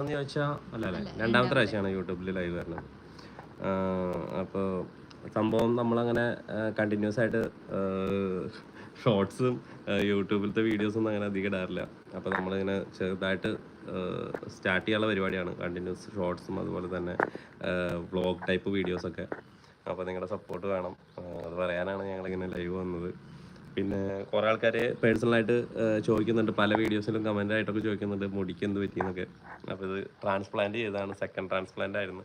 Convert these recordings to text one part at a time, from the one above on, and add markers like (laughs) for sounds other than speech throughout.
എന്ന് ചോദിച്ചാൽ അല്ല അല്ല. രണ്ടാമത്തെ പ്രാവശ്യമാണ് യൂട്യൂബിൽ ലൈവ് വരുന്നത്. അപ്പോൾ സംഭവം നമ്മളങ്ങനെ കണ്ടിന്യൂസ് ആയിട്ട് ഷോർട്സും യൂട്യൂബിലത്തെ വീഡിയോസും അങ്ങനെ അധികം ഇടാറില്ല. അപ്പോൾ നമ്മളിങ്ങനെ ചെറുതായിട്ട് സ്റ്റാർട്ട് ചെയ്യാനുള്ള പരിപാടിയാണ്. കണ്ടിന്യൂസ് ഷോർട്സും അതുപോലെ തന്നെ വ്ളോഗ് ടൈപ്പ് വീഡിയോസൊക്കെ അപ്പോൾ നിങ്ങളുടെ സപ്പോർട്ട് വേണം. അത് പറയാനാണ് ഞങ്ങളിങ്ങനെ ലൈവ് വന്നത്. പിന്നെ കുറേ ആൾക്കാർ പേഴ്സണലായിട്ട് ചോദിക്കുന്നുണ്ട്. പല വീഡിയോസിലും കമന്റ് ആയിട്ടൊക്കെ ചോദിക്കുന്നുണ്ട്. മുടിക്ക് എന്ത് പറ്റി എന്നൊക്കെ. അപ്പോൾ ഇത് ട്രാൻസ്പ്ലാന്റ് ചെയ്തതാണ്. സെക്കൻഡ് ട്രാൻസ്പ്ലാന്റ് ആയിരുന്നു.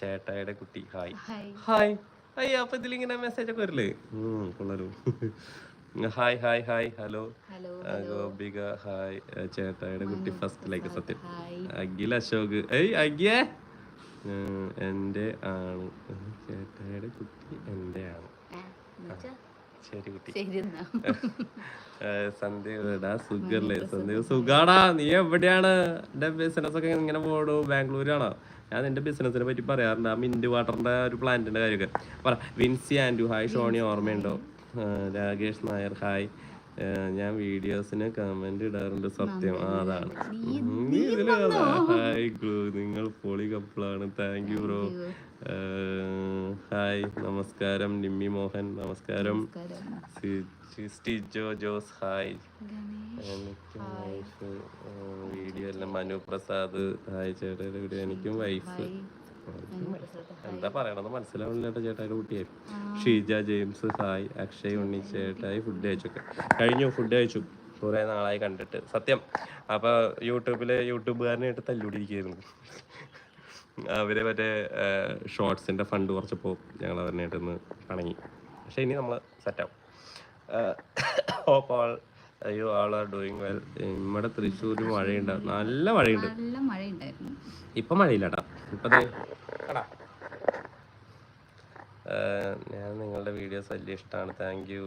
ചേട്ടായുടെ കുട്ടി. ഹായ് ഹായ് ഹായ് അയ്യ അപ്പൊ ഇതിലിങ്ങനെ മെസ്സേജ് ഒക്കെ വരില്ലേ? കൊള്ളാലോ. Hi hi hi hello hello Gopika. Hi ചേട്ടായുടെ കുട്ടി ഫസ്റ്റ് ലൈക്ക് സത്യം. അഖിൽ അശോക്. ഏയ് അഖിയേ എന്റെ എന്റെ ആണ്. ചേട്ടായുടെ കുട്ടി എന്റെ ആണ്. ശരി കുട്ടി. സന്ദീപ് എടാ സുഖല്ലേ? സന്ദീപ് സുഖാടാ. നീ എവിടെയാണ്? എന്റെ ബിസിനസ് ഒക്കെ ഇങ്ങനെ പോടൂ ബാംഗ്ലൂരാണോ? ഞാൻ നിന്റെ ബിസിനസിനെ പറ്റി പറയാറുണ്ട്. ആ മിന്റ് വാട്ടറിന്റെ ഒരു പ്ലാന്റിന്റെ കാര്യമൊക്കെ. പറ വിൻസി ആൻഡു. ഹായ് ഷോണി. ഓർമ്മയുണ്ടോ? രാകേഷ് നായർ. ഹായ്. ഞാൻ വീഡിയോസിന് കമന്റ് ഇടാറുണ്ട് സത്യം. ആ അതാണ്. നീ ഇതിൽ ഹായ് ഗ്ലൂ നിങ്ങൾ പൊളി കപ്പിളാണ് താങ്ക് യു ബ്രോ ഹായ് നമസ്കാരം നിമ്മി മോഹൻ. നമസ്കാരം. സ്റ്റിജോ ജോസ് ഹായ് വീഡിയോ അല്ല. മനു പ്രസാദ്. ഹായ് ചേട്ടൻ വീഡിയോ എനിക്കും വൈഫ് എന്താ പറയണെന്ന് മനസ്സിലാവുന്നില്ല ചേട്ടാ ചേട്ടായുടെ കുട്ടിയായി ഷീജ ജെയിംസ് ഹായ് അക്ഷയ് ഉണ്ണി ചേട്ടായി ഫുഡ് കഴിച്ചൊക്കെ. കഴിഞ്ഞു ഫുഡ് കഴിച്ചു. കുറേ നാളായി കണ്ടിട്ട്. സത്യം. അപ്പൊ യൂട്യൂബിൽ യൂട്യൂബുകാരനായിട്ട് തല്ലുപിടിയിരിക്കുന്നു അവർ മറ്റേ ഷോർട്സിന്റെ ഫണ്ട് കുറച്ചപ്പോൾ ഞങ്ങൾ അവരിനായിട്ട് ഒന്ന് പണങ്ങി പക്ഷെ ഇനി നമ്മൾ സെറ്റാവും hope all you all are doing well നമ്മുടെ തൃശ്ശൂർ മഴയുണ്ട്. നല്ല മഴയുണ്ട്. നല്ല മഴയുണ്ടായിരുന്നു. ഇപ്പൊ മഴയില്ലടാ. ഞാൻ നിങ്ങളുടെ വീഡിയോസ് വലിയ ഇഷ്ടമാണ് താങ്ക് യു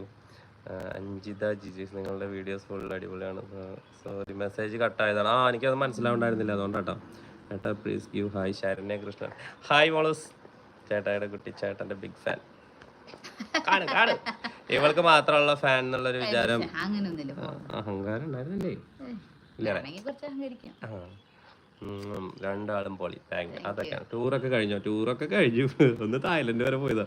അഞ്ജിത ജിജീസ് നിങ്ങളുടെ വീഡിയോസ് ഫുൾ അടിപൊളിയാണ്. സോറി മെസ്സേജ് കട്ടായതാണ് ആ എനിക്കത് മനസ്സിലാവുണ്ടായിരുന്നില്ല. അതുകൊണ്ടാട്ടോ. ചേട്ടാ please give hi Saranya Krishnan. Hi മോളൂസ്. ചേട്ടായുടെ കുട്ടി ചേട്ടന്റെ ബിഗ് ഫാൻ കാണ് കാണ്. ഇവൾക്ക് മാത്രമുള്ള ഫാൻ എന്നുള്ളൊരു വിചാരം. അഹങ്കാരം ഉണ്ടായിരുന്നില്ലേ? ഇല്ലേ? ആ. രണ്ടാളും പൊളി. താങ്ക് യു അതൊക്കെ. ടൂറൊക്കെ കഴിഞ്ഞോ? ടൂറൊക്കെ കഴിഞ്ഞു. (laughs) ഒന്ന് തായ്ലൻഡ് വരെ പോയതാ.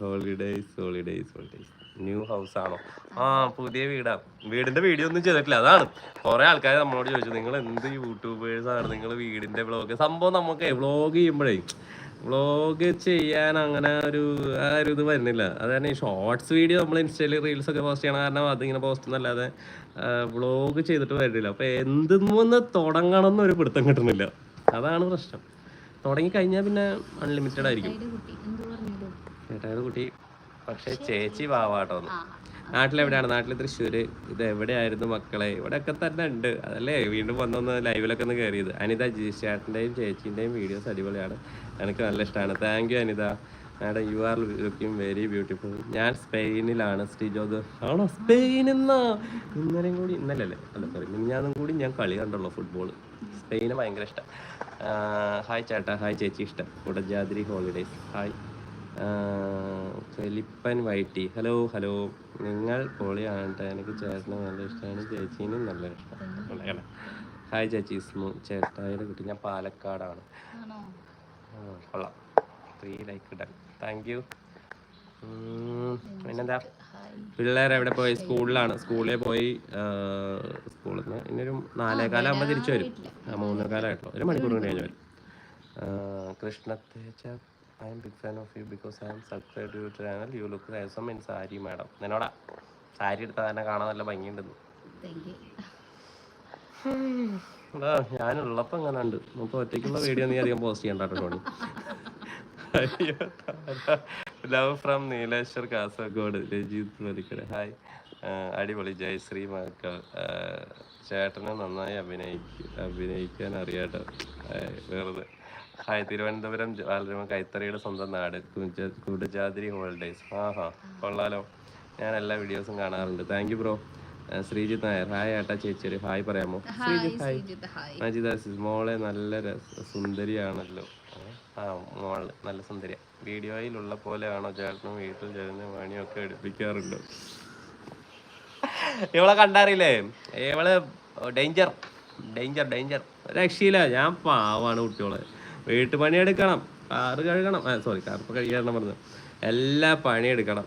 Holidays holidays holidays new house ആണോ? ആ പുതിയ വീടാ. വീടിന്റെ വീഡിയോ ഒന്നും ചെയ്തിട്ടില്ല. അതാണ്. കുറെ ആൾക്കാർ നമ്മളോട് ചോദിച്ചു നിങ്ങൾ എന്ത് യൂട്യൂബേഴ്സ് ആണ്? നിങ്ങൾ വീടിന്റെ വ്ളോഗ് സംഭവം നമുക്ക് വ്ളോഗ് ചെയ്യുമ്പോഴേ വ്ളോഗ് ചെയ്യാൻ അങ്ങനെ ഒരു ആ ഒരു ഇത് വരുന്നില്ല. അത് തന്നെ ഈ ഷോർട്സ് വീഡിയോ നമ്മൾ ഇൻസ്റ്റയിൽ റീൽസ് ഒക്കെ പോസ്റ്റ് ചെയ്യണ കാരണം അതിങ്ങനെ പോസ്റ്റ് എന്നല്ലാതെ വ്ളോഗ് ചെയ്തിട്ട് വരുന്നില്ല അപ്പൊ എന്തെന്ന് തുടങ്ങണം എന്നൊരു പിടുത്തം കിട്ടുന്നില്ല അതാണ് പ്രശ്നം. തുടങ്ങി കഴിഞ്ഞാൽ പിന്നെ അൺലിമിറ്റഡ് ആയിരിക്കും. കുട്ടി പക്ഷെ ചേച്ചി വാവാട്ടോ ആ. നാട്ടിലെവിടെയാണ്? നാട്ടിൽ തൃശ്ശൂര്. ഇത് എവിടെയായിരുന്നു മക്കളെ? ഇവിടെയൊക്കെ തന്നെ ഉണ്ട്. അതല്ലേ? വീണ്ടും വന്നൊന്ന് ലൈവിലൊക്കെ ഒന്ന് കയറിയത് അനിത ജിഷാട്ടിന്റെയും ചേച്ചീന്റെയും വീഡിയോസ് അടിപൊളിയാണ്. എനിക്ക് നല്ല ഇഷ്ടമാണ് thank you Anitha. Madam you are looking very beautiful ഞാൻ സ്പെയിനിലാണ് സ്റ്റിജോത് ആണോ? സ്പെയിൻ എന്നാ? ഇന്നലെയും കൂടി ഇന്നലെ അല്ലേ? അല്ല സോറി മിനിഞ്ഞാന്നും കൂടി ഞാൻ കളി കണ്ടുള്ളൂ ഫുട്ബോൾ സ്പെയിന് ഭയങ്കര ഇഷ്ടം. ഹായ് ചേട്ടാ. ഹായ് ചേച്ചി. ഇഷ്ടം. കുടജാദ്രി ഹോളിഡേയ്സ് ഹായ് ഫെലിപ്പൻ വൈറ്റി ഹലോ ഹലോ നിങ്ങൾ പൊളിയാണ്. എനിക്ക് ചേട്ടനെ നല്ല ഇഷ്ടമാണ് ചേച്ചീനും നല്ല ഇഷ്ടമാണ് ഹായ് ചേച്ചി. സ്മു ചേട്ടായുടെ കുട്ടി. ഞാൻ പാലക്കാടാണ്. കൊള്ളാം. ത്രീ ലൈക്ക് താങ്ക് യു പിന്നെന്താ? പിള്ളേർ എവിടെ പോയി? സ്കൂളിലാണ്. സ്കൂളിൽ പോയി സ്കൂളിൽ നിന്ന് ഇന്നൊരു നാലേകാലാകുമ്പോൾ തിരിച്ചു വരും. ആ മൂന്നേ കാലമായിട്ടുള്ളൂ ഒരു മണിക്കൂർ കൂടി കഴിഞ്ഞ് വരും. കൃഷ്ണത്തേച്ച I'm big fan of you because I'm subscribe to channel you look രസം ഇൻ സാരി മാഡം നിന്നോടാ. സാരി എടുത്താൽ തന്നെ കാണാൻ നല്ല ഭംഗിയുണ്ടെന്ന്. ഞാനുള്ളപ്പോൾ അങ്ങനെ ഉണ്ട്. നമുക്ക് ഒറ്റയ്ക്കുള്ള വീഡിയോ നീ അധികം പോസ്റ്റ് ചെയ്യണ്ട Tony. Love from Nileshwar Kasargod Rajith Valikkara hi അടിപൊളി. ജയശ്രീ മക്കൾ ചേട്ടനെ നന്നായി അഭിനയിക്കും അഭിനയിക്കാൻ അറിയാട്ടോ. വേറെ വെറുതെ. ഹായ് തിരുവനന്തപുരം ബാലരമ കൈത്തറിയുടെ സ്വന്തം നാട് കുടജാതിരി ഹോളിഡേയ്സ് ആ ഹാ കൊള്ളാലോ. ഞാൻ എല്ലാ വീഡിയോസും കാണാറുണ്ട്. Thank you bro Sreejith Nair. Hi ഏട്ടാ ചേച്ചി. ഒരു ഹായ് പറയാമോ? Sreejith hi Sreejith hi Majida sis മോളെ നല്ല സുന്ദരിയാണല്ലോ. ആ മോൾ നല്ല സുന്ദരിയ. വീഡിയോയിലുള്ള പോലെയാണോ ചേട്ടനും വീട്ടിൽ ചെറിയ പണിയൊക്കെ എടുപ്പിക്കാറുണ്ട്? ഇവളെ കണ്ടറിയില്ലേ? ഇവൾ ഡേഞ്ചർ ഡേഞ്ചർ ഡേഞ്ചർ രക്ഷയില്ല. ഞാൻ പാവാണ് കുട്ടികളെ. വീട്ടു പണിയെടുക്കണം കാറ് കഴുകണം. സോറി കാർ കഴിക്കണം കഴുകണം പറഞ്ഞു എല്ലാ പണിയെടുക്കണം.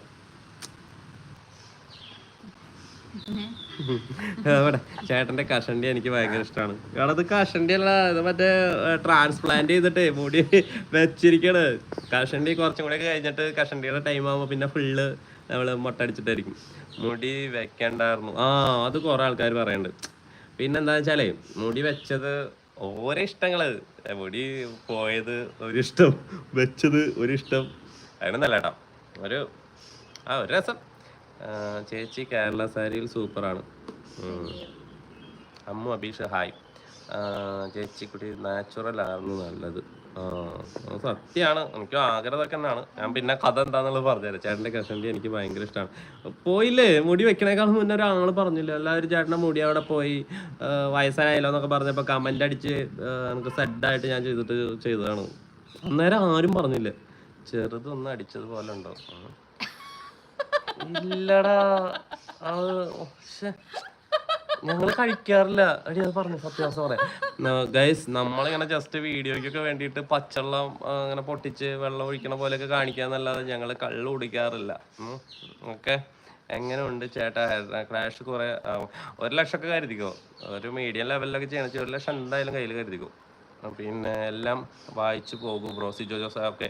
(laughs) അവിടെ ചേട്ടന്റെ കഷണ്ടി എനിക്ക് ഭയങ്കര ഇഷ്ടമാണ് കാരണം അത് കഷണ്ടി അല്ല ഇത് മറ്റേ ട്രാൻസ്പ്ലാന്റ് ചെയ്തിട്ട് മുടി വെച്ചിരിക്കണ്. കഷണ്ടി കുറച്ചും കൂടെ കഴിഞ്ഞിട്ട് കഷണ്ടിയുടെ ടൈം ആകുമ്പോൾ പിന്നെ ഫുള്ള് നമ്മൾ മുട്ടടിച്ചിട്ടായിരിക്കും. മുടി വെക്കണ്ടായിരുന്നു. ആ അത് കുറെ ആൾക്കാർ പറയുന്നുണ്ട് പിന്നെന്താ വെച്ചാലേ മുടി വെച്ചത് ഓരോ ഇഷ്ടങ്ങൾ മുടി പോയത് ഇഷ്ടം വെച്ചത് ഒരിഷ്ടം. നല്ല കേട്ടോ ഒരു ആ ഒരു രസം. ചേച്ചി കേരള സാരിയിൽ സൂപ്പറാണ്. അമ്മു അബീഷ് ഹായ്. ചേച്ചിക്കുട്ടി നാച്ചുറൽ ആയിരുന്നു നല്ലത്. സത്യമാണ് എനിക്ക് ആഗ്രഹം തന്നെയാണ്. ഞാൻ പിന്നെ കഥ എന്താന്നുള്ളത് പറഞ്ഞുതരാം. ചേട്ടന്റെ കഷണ്ടി എനിക്ക് ഭയങ്കര ഇഷ്ടമാണ് പോയില്ലേ? മുടി വെക്കണേക്കാൾ മുന്നേ ഒരാൾ പറഞ്ഞില്ല? എല്ലാവരും ചേട്ടന്റെ മുടി അവിടെ പോയി. വയസ്സായാലോ എന്നൊക്കെ പറഞ്ഞപ്പോ കമന്റ് അടിച്ച് നമുക്ക് സെഡായിട്ട് ഞാൻ ചെയ്തിട്ട് ചെയ്തതാണ്. അന്നേരം ആരും പറഞ്ഞില്ല? ചെറുതൊന്നും അടിച്ചതുപോലെ ഉണ്ടോ? ഇല്ലടാ. അത്. ഞങ്ങൾ കഴിക്കാറില്ല. അടി അത് പറഞ്ഞു പറയാം ഗൈസ് നമ്മളിങ്ങനെ ജസ്റ്റ് വീഡിയോയ്ക്കൊക്കെ വേണ്ടിയിട്ട് പച്ചവെള്ളം അങ്ങനെ പൊട്ടിച്ച് വെള്ളം ഒഴിക്കണ പോലെയൊക്കെ കാണിക്കാന്നല്ലാതെ ഞങ്ങൾ കള്ള് കുടിക്കാറില്ല. ഓക്കെ എങ്ങനെയുണ്ട് ചേട്ടാ? ക്ലാഷ് കുറെ ഒരു ലക്ഷമൊക്കെ കരുതിക്കോ? ഒരു മീഡിയം ലെവലിലൊക്കെ ചെയ്യണ ഒരു ലക്ഷം എന്തായാലും കയ്യിൽ കരുതിക്കോ? പിന്നെ എല്ലാം വായിച്ചു പോകും ബ്രോ സിജോ ജോസ് ഒക്കെ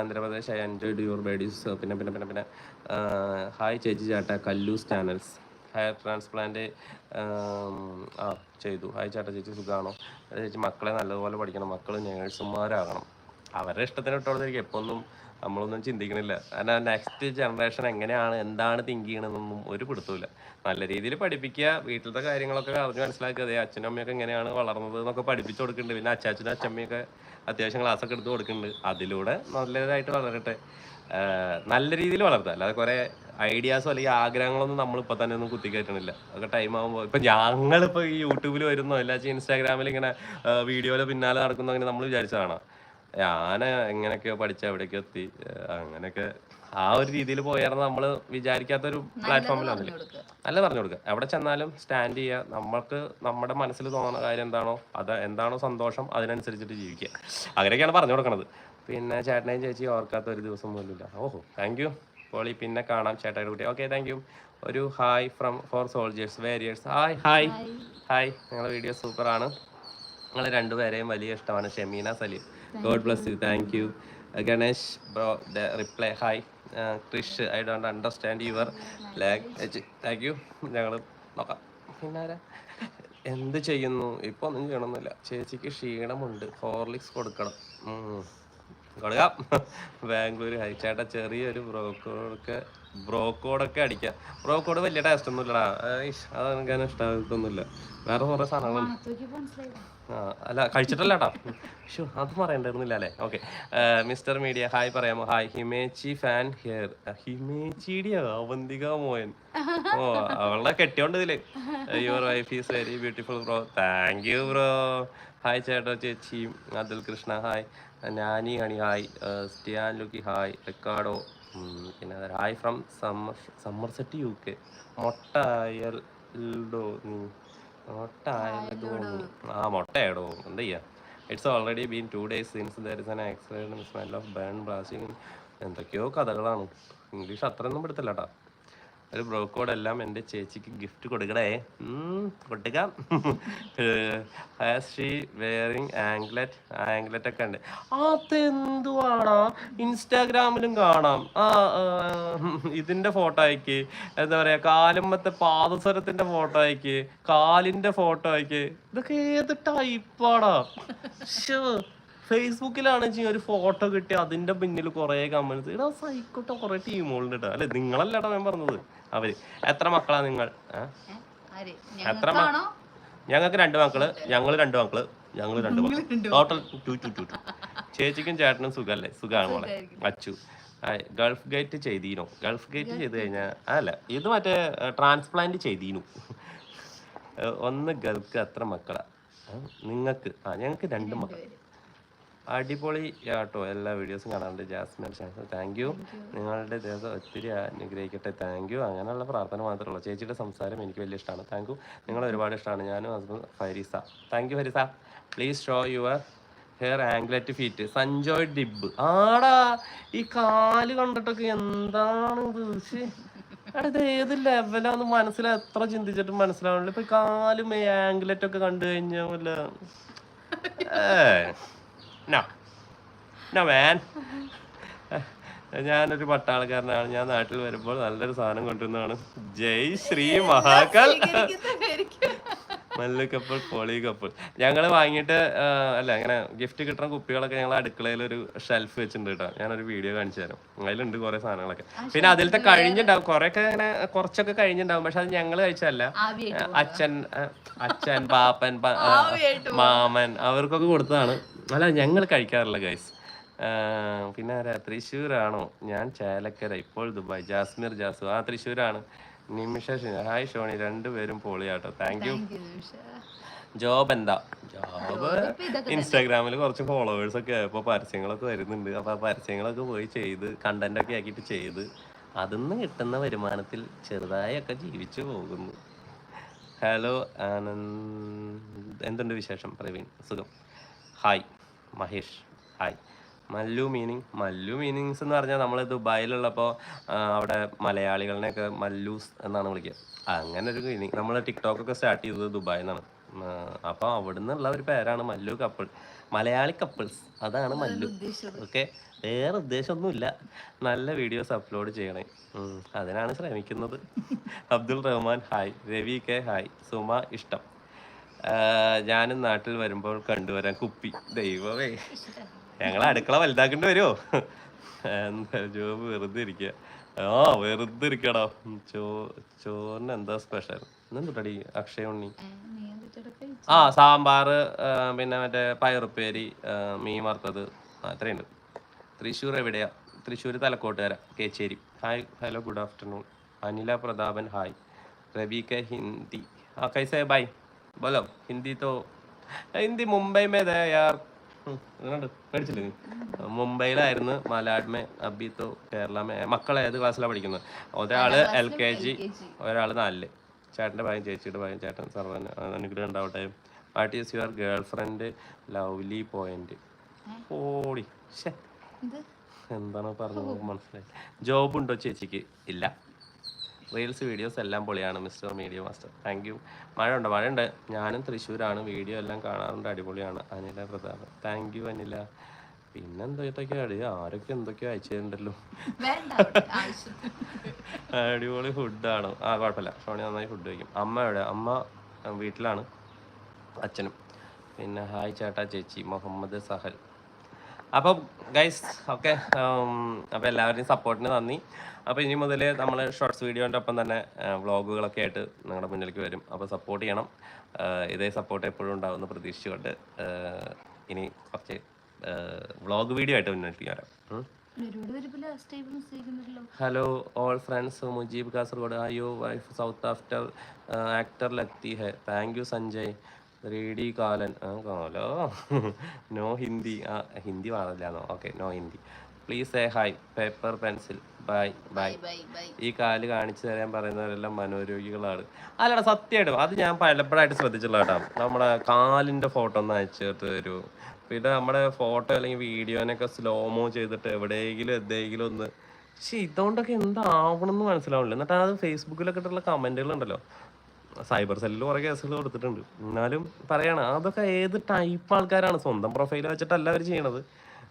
ആന്ധ്രാപ്രദേശ് ഐ എൻജോയ്ഡ് യുവർ ബേഡീസ് പിന്നെ പിന്നെ പിന്നെ പിന്നെ ഹായ് ചേച്ചി ചേട്ടാ കല്ലൂസ് ചാനൽസ് ഹെയർ ട്രാൻസ്പ്ലാന്റ് ആ ചെയ്തു. ഹായ് ചേട്ടാ ചേച്ചി സുഖമാണോ ചേച്ചി മക്കളെ നല്ലതുപോലെ പഠിക്കണം. മക്കൾ നേഴ്സുമാരാകണം. അവരുടെ ഇഷ്ടത്തിന് ഇട്ടോളത്തിരിക്കും എപ്പോൾ ഒന്നും നമ്മളൊന്നും ചിന്തിക്കണില്ല. കാരണം നെക്സ്റ്റ് ജനറേഷൻ എങ്ങനെയാണ് എന്താണ് തിങ്ക് ചെയ്യണമെന്നൊന്നും ഒരു പിടുത്തമില്ല നല്ല രീതിയിൽ പഠിപ്പിക്കുക വീട്ടിലത്തെ കാര്യങ്ങളൊക്കെ അറിഞ്ഞ് മനസ്സിലാക്കുക. അതെ അച്ഛനും അമ്മയൊക്കെ എങ്ങനെയാണ് വളർന്നത് എന്നൊക്കെ പഠിപ്പിച്ചു കൊടുക്കുന്നുണ്ട്. പിന്നെ അച്ചാച്ചനും അച്ഛമ്മയൊക്കെ അത്യാവശ്യം ക്ലാസ്സൊക്കെ എടുത്ത് കൊടുക്കുന്നുണ്ട്. അതിലൂടെ നല്ലതായിട്ട് വളരട്ടെ. നല്ല രീതിയിൽ വളർത്തുക അല്ലാതെ കുറെ ഐഡിയാസോ അല്ലെങ്കിൽ ആഗ്രഹങ്ങളൊന്നും നമ്മൾ ഇപ്പൊ തന്നെ ഒന്നും കുത്തിക്കയറ്റണില്ല അതൊക്കെ ടൈം ആകുമ്പോൾ ഇപ്പൊ ഞങ്ങളിപ്പോ ഈ യൂട്യൂബിൽ വരുന്നോ അല്ലാച്ച ഇൻസ്റ്റാഗ്രാമിൽ ഇങ്ങനെ വീഡിയോയിലെ പിന്നാലെ നടക്കുന്നോ അങ്ങനെ നമ്മൾ വിചാരിച്ചതാണ് ഞാൻ എങ്ങനെയൊക്കെയോ പഠിച്ച എവിടേക്കോ എത്തി. അങ്ങനെയൊക്കെ ആ ഒരു രീതിയിൽ പോയായിരുന്നു നമ്മൾ വിചാരിക്കാത്തൊരു പ്ലാറ്റ്ഫോമിലാണ് നല്ല പറഞ്ഞു കൊടുക്കുക എവിടെ ചെന്നാലും സ്റ്റാൻഡ് ചെയ്യുക നമ്മൾക്ക് നമ്മുടെ മനസ്സിൽ തോന്നുന്ന കാര്യം എന്താണോ അത് എന്താണോ സന്തോഷം അതിനനുസരിച്ചിട്ട് ജീവിക്കുക. അങ്ങനെയൊക്കെയാണ് പറഞ്ഞു കൊടുക്കണത്. പിന്നെ ചേട്ടനെയും ചേച്ചി ഓർക്കാത്ത ഒരു ദിവസം പോലുമില്ല. ഓഹോ താങ്ക് യു പോളി പിന്നെ കാണാം ചേട്ടായുടെ കുട്ടി. ഓക്കെ താങ്ക് യു ഒരു hi from four soldiers warriors hi hi hi നിങ്ങളുടെ വീഡിയോ സൂപ്പറാണ് നിങ്ങൾ രണ്ടുപേരെയും വലിയ ഇഷ്ടമാണ്. Shemeena Salim. God bless you thank you Ganesh bro the reply hi Krish I don't understand your language thank you ഞങ്ങൾ നോക്കാം. പിന്നെ? എന്ത് ചെയ്യുന്നു? ഇപ്പൊ ഒന്നും ചെയ്യണമെന്നില്ല ചേച്ചിക്ക് ക്ഷീണമുണ്ട്. ഹോർലിക്സ് കൊടുക്കണം. കൊടുക്കാം ബാംഗ്ലൂർ ഹൈ ചേട്ടാ ചെറിയൊരു ബ്രോക്കോഡൊക്കെ ബ്രോക്കോഡൊക്കെ അടിക്കാം. ബ്രോക്കോഡ് വലിയ ടേസ്റ്റ് ഒന്നും ഇല്ലടാ അത് എനിക്ക് ഇഷ്ടമായിട്ടൊന്നുമില്ല. വേറെ കുറെ സാധനങ്ങളുണ്ട് ആ, അല്ല കഴിച്ചിട്ടല്ല കേട്ടോ ഷോ അത് പറയണ്ടായിരുന്നില്ല അല്ലേ? ഓക്കെ. മിസ്റ്റർ മീഡിയ ഹായ് പറയാമോ? ഹായ്. ഹിമേച്ചി ഫാൻ ഹിയർ ഹിമേച്ചിയുടെ അവന്തിക മോയൻ ഓ അവളെ കെട്ടിയോണ്ട് ഇതിൽ. Your wife is very beautiful bro thank you bro hi ചേട്ടോ ചേച്ചി. അതുൽ കൃഷ്ണ ഹായ്. നാനി അണി ഹായ്. സ്റ്റിയാൻ ലുക്കി ഹായ്. റിക്കാർഡോ പിന്നെ hi from summer Somerset U K. മൊട്ടായൽഡോ നീ മൊട്ട അയൽഡോ ആ മൊട്ടയാടോ എന്താ ചെയ്യാ? It's already been two days since there is an accident smell of burn blasting എന്തൊക്കെയോ കഥകളാണ്. ഇംഗ്ലീഷ് അത്രയൊന്നും പെടുത്തില്ല കേട്ടോ ഒരു ബ്രോക്കോഡ് എല്ലാം എന്റെ ചേച്ചിക്ക് ഗിഫ്റ്റ് കൊടുക്കണേ. കൊടുക്കാം. ഷീ വെയറിങ് ആംഗ്ലറ്റ് ആംഗ്ലറ്റ് ഒക്കെ ഉണ്ട്. അതെന്തുവാടാ? ഇൻസ്റ്റാഗ്രാമിലും കാണാം. ആ ഇതിന്റെ ഫോട്ടോ അയക്ക്. എന്താ പറയുക കാലുമ്പത്തെ പാദസരത്തിന്റെ ഫോട്ടോ അയക്ക്. കാലിന്റെ ഫോട്ടോ അയക്ക്. ഇതൊക്കെ ഏത് ടൈപ്പാടാ ഫേസ്ബുക്കിലാണ് ഒരു ഫോട്ടോ കിട്ടി അതിന്റെ പിന്നിൽ കുറെ കമന്റ്സ് ഇടാ സൈക്കോട്ടെ കുറെ ടീമുകളുണ്ട് കേട്ടോ അല്ലെ നിങ്ങളല്ലടാ ഞാൻ പറഞ്ഞത്. അവർ. എത്ര മക്കളാ നിങ്ങൾ? എത്ര ഞങ്ങൾക്ക് രണ്ട് മക്കൾ. ഞങ്ങൾ രണ്ട് മക്കൾ. ഞങ്ങൾ രണ്ട് മക്കൾ. ടോട്ടൽ ടു ടു ടു ചേച്ചിക്കും ചേട്ടനും സുഖല്ലേ? സുഖമാണ് മോളെ. അച്ചു ഗൾഫ് ഗേറ്റ് ചെയ്തീനോ? ഗൾഫ് ഗേറ്റ് ചെയ്ത് കഴിഞ്ഞാൽ അല്ല. ഇത് മറ്റേ ട്രാൻസ്പ്ലാന്റ് ചെയ്തീനു. ഒന്ന് ഗൾഫ് എത്ര മക്കളാ. നിങ്ങൾക്ക്. ആ ഞങ്ങൾക്ക് രണ്ട് മക്കൾ പേര്. അടിപൊളി ആട്ടോ എല്ലാ വീഡിയോസും കാണാറുണ്ട് ജാസ്മിൻ ഷാൻസ് താങ്ക് യു നിങ്ങളുടെ ദിവസം ഒത്തിരി അനുഗ്രഹിക്കട്ടെ. താങ്ക് യു അങ്ങനെയുള്ള പ്രാർത്ഥന മാത്രമേ ഉള്ളൂ. ചേച്ചിയുടെ സംസാരം എനിക്ക് വലിയ ഇഷ്ടമാണ്. താങ്ക് യു നിങ്ങൾ ഒരുപാട് ഇഷ്ടമാണ്. ഞാനും husband Fareesa. Thank you Fareesa. Please show your hair anklet feet Sanjoy Dib. ആടാ ഈ കാൽ കണ്ടിട്ടൊക്കെ എന്താണ് ഇത് ഇത് ഏത് ലെവലാന്ന് മനസ്സിലാ എത്ര ചിന്തിച്ചിട്ടും മനസ്സിലാവണില്ല ഇപ്പൊ കാലും ആംഗ്ലറ്റ് ഒക്കെ കണ്ടു കഴിഞ്ഞാൽ വല്ല (laughs) ഏ നോ നോ മാൻ ഞാനൊരു പട്ടാളക്കാരനാണ്. ഞാൻ നാട്ടിൽ വരുമ്പോൾ നല്ലൊരു സാധനം കൊണ്ടുവന്നതാണ്. ജയ് ശ്രീ മഹാകാൽ. മല്ലു കപ്പിൾ പോളി കപ്പിൾ ഞങ്ങൾ വാങ്ങിയിട്ട് അല്ല അങ്ങനെ ഗിഫ്റ്റ് കിട്ടുന്ന കുപ്പികളൊക്കെ ഞങ്ങൾ അടുക്കളയിൽ ഒരു ഷെൽഫ് വെച്ചിട്ടുണ്ട് കേട്ടോ. ഞാനൊരു വീഡിയോ കാണിച്ചു തരാം. അതിലുണ്ട് കുറെ സാധനങ്ങളൊക്കെ. പിന്നെ അതിലത്തെ കഴിഞ്ഞിട്ടുണ്ടാവും കുറെയൊക്കെ അങ്ങനെ കുറച്ചൊക്കെ കഴിഞ്ഞിട്ടുണ്ടാവും പക്ഷെ അത് ഞങ്ങൾ കഴിച്ചല്ല അച്ഛൻ അച്ഛൻ പാപ്പൻ മാമൻ അവർക്കൊക്കെ കൊടുത്തതാണ്. അല്ല ഞങ്ങൾ കഴിക്കാറില്ല ഗൈസ് പിന്നെ ആരാ? തൃശ്ശൂരാണോ? ഞാൻ ചേലക്കര ഇപ്പോൾ ദുബായ്. ജാസ്മിർ ജാസു. ആ തൃശ്ശൂരാണ്. നിമിഷ ഹായ് ഷോണി. രണ്ടുപേരും പൊളിയാട്ടോ. താങ്ക് യു ജോബ് എന്താ? ജോബ് ഇൻസ്റ്റാഗ്രാമിൽ കുറച്ച് ഫോളോവേഴ്സ് ഒക്കെ ഇപ്പോൾ പരസ്യങ്ങളൊക്കെ വരുന്നുണ്ട്. അപ്പോൾ ആ പരസ്യങ്ങളൊക്കെ പോയി ചെയ്ത് കണ്ടന്റ് ഒക്കെ ആക്കിയിട്ട് ചെയ്ത് അതിന്ന് കിട്ടുന്ന വരുമാനത്തിൽ ചെറുതായൊക്കെ ജീവിച്ചു പോകുന്നു. ഹലോ ആനന്ദ്. എന്തുണ്ട് വിശേഷം പ്രവീൺ? സുഖം? Hi Mahesh. Hi. Mallu meaning Mallu meanings എന്ന് പറഞ്ഞാൽ നമ്മൾ ദുബായിലുള്ളപ്പോൾ അവിടെ മലയാളികളിനെയൊക്കെ മല്ലൂസ് എന്നാണ് വിളിക്കുക അങ്ങനെ ഒരു മീനിങ്. നമ്മൾ ടിക്ടോക്കൊക്കെ സ്റ്റാർട്ട് ചെയ്തത് ദുബായിൽ നിന്നാണ് അപ്പോൾ അവിടെ നിന്നുള്ള ഒരു പേരാണ് മല്ലു കപ്പിൾ. മലയാളി കപ്പിൾസ്. അതാണ് മല്ലു. ഓക്കെ? വേറെ ഉദ്ദേശമൊന്നുമില്ല. നല്ല വീഡിയോസ് അപ്ലോഡ് ചെയ്യണേ. അതിനാണ് ശ്രമിക്കുന്നത്. Abdul Rahman hi. Ravi K hi. Suma ഇഷ്ടം. ഞാനും നാട്ടിൽ വരുമ്പോൾ കണ്ടുവരാൻ കുപ്പി. ദൈവമേ. ഞങ്ങൾ അടുക്കള വലുതാക്കേണ്ടി വരുമോ എന്താ ജോബ് വെറുതെ ഇരിക്ക. ആ വെറുതെ ഇരിക്കടാ. ചോ ചോറിന് എന്താ സ്പെഷ്യൽ എന്നുണ്ടടി അക്ഷയ ഉണ്ണി. ആ സാമ്പാർ പിന്നെ മറ്റേ പയറുപ്പേരി മീൻ വറുത്തത്. അത്രയുണ്ട്. തൃശ്ശൂർ എവിടെയാ? Thrissur Thalakkottukara Kecheri. Hi hello good afternoon Anila Prathapan hi Rabeeka Hindi. ആ കൈസേ ബൈ ബലം. ഹിന്ദി തോ ഹിന്ദി മുംബൈ മേ ദയാർ പഠിച്ചില്ലേ നീ? മുംബൈയിലായിരുന്നു മലാഡ്മേ അബി തോ കേരളമേ മക്കളെ ഏത് ക്ലാസ്സിലാണ് പഠിക്കുന്നത്? ഒരാൾ എൽ കെ ജി ഒരാൾ നാലിൽ. ചേട്ടന്റെ ഭയം ചേച്ചിയുടെ ഭയം ചേട്ടൻ സർവന് അനുഗ്രഹം ഉണ്ടാവട്ടെ. What is your girl friend lovely point ഓടി. എന്താണ് പറഞ്ഞു മനസ്സിലായി. ജോബ് ഉണ്ടോ ചേച്ചിക്ക്? ഇല്ല. റീൽസ് വീഡിയോസ് എല്ലാം പൊളിയാണ് mister media master. Thank you മഴ ഉണ്ട് മഴ ഉണ്ട് ഞാനും തൃശ്ശൂരാണ്. വീഡിയോ എല്ലാം കാണാറുണ്ട്. അടിപൊളിയാണ്. Anila Prathap thank you Anila. പിന്നെ എന്തൊക്കെയാണ് ആരൊക്കെ എന്തൊക്കെയോ അയച്ചിട്ടുണ്ടല്ലോ. അടിപൊളി ഫുഡാണ്. ആ കുഴപ്പമില്ല. ഷോണി നന്നായി ഫുഡ് കഴിക്കും. അമ്മ എവിടെ? അമ്മ വീട്ടിലാണ്. അച്ഛനും. പിന്നെ ഹായ് ചേട്ടാ ചേച്ചി. മുഹമ്മദ് സഹൽ. അപ്പം ഗൈസ് ഓക്കെ അപ്പോൾ എല്ലാവരുടെയും സപ്പോർട്ടിന് നന്ദി. അപ്പോൾ ഇനി മുതൽ നമ്മൾ ഷോർട്സ് വീഡിയോന്റെ ഒപ്പം തന്നെ വ്ളോഗുകളൊക്കെ ആയിട്ട് നിങ്ങളുടെ മുന്നിലേക്ക് വരും. അപ്പോൾ സപ്പോർട്ട് ചെയ്യണം. ഇതേ സപ്പോർട്ട് എപ്പോഴും ഉണ്ടാവുമെന്ന് പ്രതീക്ഷിച്ചുകൊണ്ട് ഇനി കുറച്ച് വ്ളോഗ് വീഡിയോ ആയിട്ട് മുന്നിലേക്ക് വരാം. Hello all friends Mujeeb Kasaragod അയ്യോ വൈഫ് സൗത്ത് ആഫ്റ്റർ ആക്ടർ ലത്തി ഹെ? Thank you Sanjay. റേഡി കാലൻ കാലോ നോ ഹിന്ദി. ആ Hindi പാടില്ലാന്നോ okay no Hindi. Please say hi paper pencil bye bye ഈ കാൽ കാണിച്ചു തരാൻ പറയുന്നവരെല്ലാം മനോരോഗികളാണ്. അല്ലടാ സത്യമായിട്ടും. അത് ഞാൻ പലപ്പോഴായിട്ട് ശ്രദ്ധിച്ചിട്ടുള്ള കേട്ടോ. നമ്മുടെ കാലിന്റെ ഫോട്ടോ ഒന്ന് അയച്ചു തരൂ. പിന്നെ നമ്മുടെ ഫോട്ടോ അല്ലെങ്കിൽ വീഡിയോനൊക്കെ സ്ലോമോ ചെയ്തിട്ട് എവിടെയെങ്കിലും എന്തെങ്കിലും ഒന്ന്. പക്ഷെ ഇതുകൊണ്ടൊക്കെ എന്താവണമെന്ന് മനസ്സിലാവുന്നില്ല. എന്നിട്ട് അത് ഫേസ്ബുക്കിലൊക്കെ ഇട്ടുള്ള കമന്റുകളുണ്ടല്ലോ സൈബർ സെല്ലിൽ കുറേ കേസുകൾ കൊടുത്തിട്ടുണ്ട്. എന്നാലും പറയണം അതൊക്കെ ഏത് ടൈപ്പ് ആൾക്കാരാണ്? സ്വന്തം പ്രൊഫൈൽ വെച്ചിട്ടല്ല അവർ ചെയ്യണത്.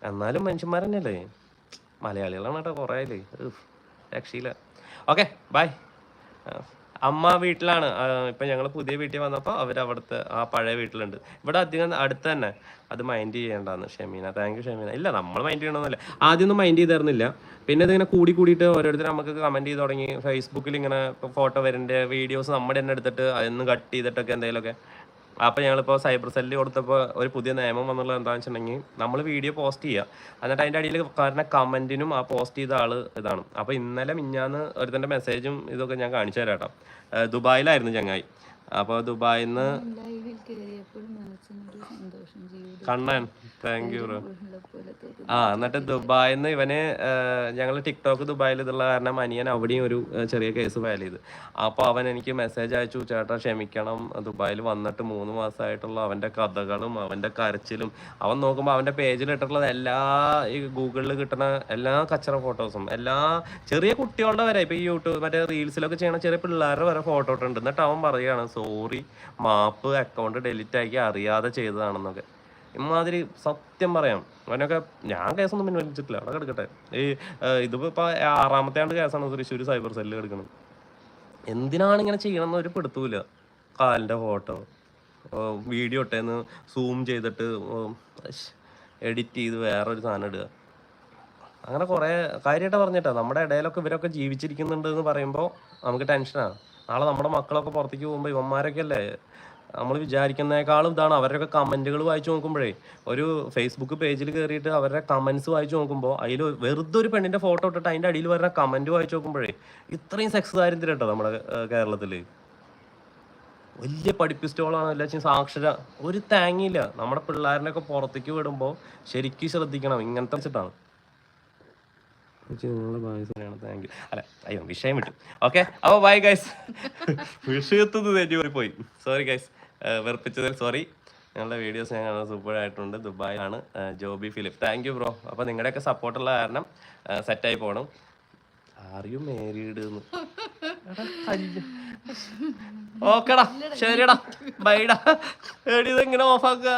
എന്നാലും മനുഷ്യന്മാർ തന്നെയല്ലേ മലയാളികളാണ് കേട്ടോ കുറേ ആയില്ലേ? രക്ഷയില്ല. ഓക്കെ ബൈ അമ്മ വീട്ടിലാണ്. ഇപ്പൊ ഞങ്ങൾ പുതിയ വീട്ടിൽ വന്നപ്പോൾ അവർ അവിടുത്തെ ആ പഴയ വീട്ടിലുണ്ട്. ഇവിടെ അധികം അടുത്ത് തന്നെ. അത് മൈൻഡ് ചെയ്യേണ്ടാന്ന് ഷെമീന. Thank you Shemeena. ഇല്ല നമ്മൾ മൈൻഡ് ചെയ്യണമെന്നില്ല ആദ്യമൊന്നും മൈൻഡ് ചെയ്തായിരുന്നില്ല പിന്നെ ഇതിങ്ങനെ കൂടി കൂടിയിട്ട് ഓരോരുത്തർ നമുക്ക് കമന്റ് ചെയ്ത് തുടങ്ങി. ഫേസ്ബുക്കിൽ ഇങ്ങനെ ഫോട്ടോ വരണ്ടേ വീഡിയോസ് നമ്മുടെ തന്നെ എടുത്തിട്ട് അതൊന്ന് കട്ട് ചെയ്തിട്ടൊക്കെ എന്തെങ്കിലുമൊക്കെ അപ്പോൾ ഞങ്ങളിപ്പോൾ സൈബർ സെല്ലിൽ കൊടുത്തപ്പോൾ ഒരു പുതിയ നിയമം വന്നുള്ളത് എന്താണെന്ന് വെച്ചിട്ടുണ്ടെങ്കിൽ നമ്മൾ വീഡിയോ പോസ്റ്റ് ചെയ്യുക എന്നിട്ട് അതിന്റെ അടിയിൽ കാരണം കമന്റിനും ആ പോസ്റ്റ് ചെയ്ത ആൾ ഇതാണ്. അപ്പോൾ ഇന്നലെ മിഞ്ഞാന്ന് ഒരുത്തന്റെ മെസ്സേജും ഇതൊക്കെ ഞാൻ കാണിച്ചു തരാം കേട്ടോ. ദുബായിലായിരുന്നു ചങ്ങായി. അപ്പോൾ ദുബായിൽ നിന്ന് കണ്ണൻ താങ്ക് യു ബ്രോ ആ എന്നിട്ട് ദുബായിൽ നിന്ന് ഇവന് ഞങ്ങൾ ടിക്ടോക്ക് ദുബായിൽ ഇതുള്ള കാരണം അനിയൻ അവിടെയും ഒരു ചെറിയ കേസ് ഫയൽ ചെയ്ത്. അപ്പോൾ അവൻ എനിക്ക് മെസ്സേജ് അയച്ചു ചേട്ടാ ക്ഷമിക്കണം. ദുബായിൽ വന്നിട്ട് മൂന്ന് മാസമായിട്ടുള്ള അവന്റെ കഥകളും അവന്റെ കരച്ചിലും അവൻ നോക്കുമ്പോൾ അവന്റെ പേജിൽ ഇട്ടിട്ടുള്ളത് എല്ലാ ഈ ഗൂഗിളിൽ കിട്ടുന്ന എല്ലാ കച്ചറ ഫോട്ടോസും എല്ലാ ചെറിയ കുട്ടികളുടെ വരെ ഇപ്പോൾ ഈ യൂട്യൂബ് മറ്റേ റീൽസിലൊക്കെ ചെയ്യണ ചെറിയ പിള്ളേരുടെ വരെ ഫോട്ടോ ഇട്ടുണ്ട് എന്നിട്ട് അവൻ പറയുകയാണ് സോറി മാപ്പ് അക്കൗണ്ട് ഡെലിറ്റ് ആക്കി അറിയാതെ ചെയ്തതാണെന്നൊക്കെ. ഇമാതിരി സത്യം പറയാം. അവനൊക്കെ ഞാൻ കേസൊന്നും പിൻവലിച്ചിട്ടില്ല. അവിടെ കിടക്കട്ടെ. ഈ ഇതിപ്പോ ഇപ്പൊ ആറാമത്തെ ആണ്ട് കേസാണ് തൃശ്ശൂർ സൈബർ സെല്ലിൽ കിടക്കുന്നത് എന്തിനാണ് ഇങ്ങനെ ചെയ്യണമെന്ന് ഒരു പെടുത്തൂല കാലിന്റെ ഫോട്ടോ വീഡിയോ ഇട്ടേന്ന് സൂം ചെയ്തിട്ട് എഡിറ്റ് ചെയ്ത് വേറൊരു സാധനം ഇടുക. അങ്ങനെ കുറേ കാര്യമായിട്ട് പറഞ്ഞിട്ടാ. നമ്മുടെ ഇടയിലൊക്കെ ഇവരൊക്കെ ജീവിച്ചിരിക്കുന്നുണ്ട് എന്ന് പറയുമ്പോൾ നമുക്ക് ടെൻഷനാണ് നാളെ നമ്മുടെ മക്കളൊക്കെ പുറത്തേക്ക് പോകുമ്പോൾ ഇവന്മാരൊക്കെ അല്ലേ നമ്മൾ വിചാരിക്കുന്നേക്കാളും ഇതാണ് അവരുടെയൊക്കെ കമന്റുകൾ വായിച്ചു നോക്കുമ്പോഴേ ഒരു ഫേസ്ബുക്ക് പേജിൽ കയറിയിട്ട് അവരുടെ കമൻസ് വായിച്ചു നോക്കുമ്പോൾ അതിൽ വെറുതെ ഒരു പെണ്ണിന്റെ ഫോട്ടോ ഇട്ടിട്ട് അതിന്റെ അടിയിൽ വരുന്ന കമന്റ് വായിച്ചു നോക്കുമ്പോഴേ ഇത്രയും സെക്സ് ദാരിദ്ര്യം കേട്ടോ നമ്മുടെ കേരളത്തിൽ വലിയ പഠിപ്പിസ്റ്റോളാണ് എല്ലാ സാക്ഷര ഒരു തേങ്ങയില്ല. നമ്മുടെ പിള്ളേരനൊക്കെ പുറത്തേക്ക് വിടുമ്പോൾ ശരിക്കും ശ്രദ്ധിക്കണം. ഇങ്ങനത്തെ വെച്ചിട്ടാണ്. നിങ്ങളുടെ ഭാഗ്യസമയാണ് താങ്ക് യു അല്ല അയ്യോ വിഷയം വിട്ടു. ഓക്കെ അപ്പോൾ ബൈ ഗൈസ് വിഷയത്തിൽ തെറ്റി പോയി സോറി ഗൈസ് വെറുപ്പിച്ചതിൽ സോറി ഞങ്ങളുടെ വീഡിയോസ് ഞാൻ കാണുന്നത് സൂപ്പറായിട്ടുണ്ട് ദുബായിലാണ്. Joby Philip. Thank you bro അപ്പോൾ നിങ്ങളുടെയൊക്കെ സപ്പോർട്ടുള്ള കാരണം സെറ്റായി പോകണം ആർ യു മേരീഡ് ഓക്കെടാ ശരിടാ ബൈഡാ എടി ഇതെങ്ങനെ ഓഫാക്കുക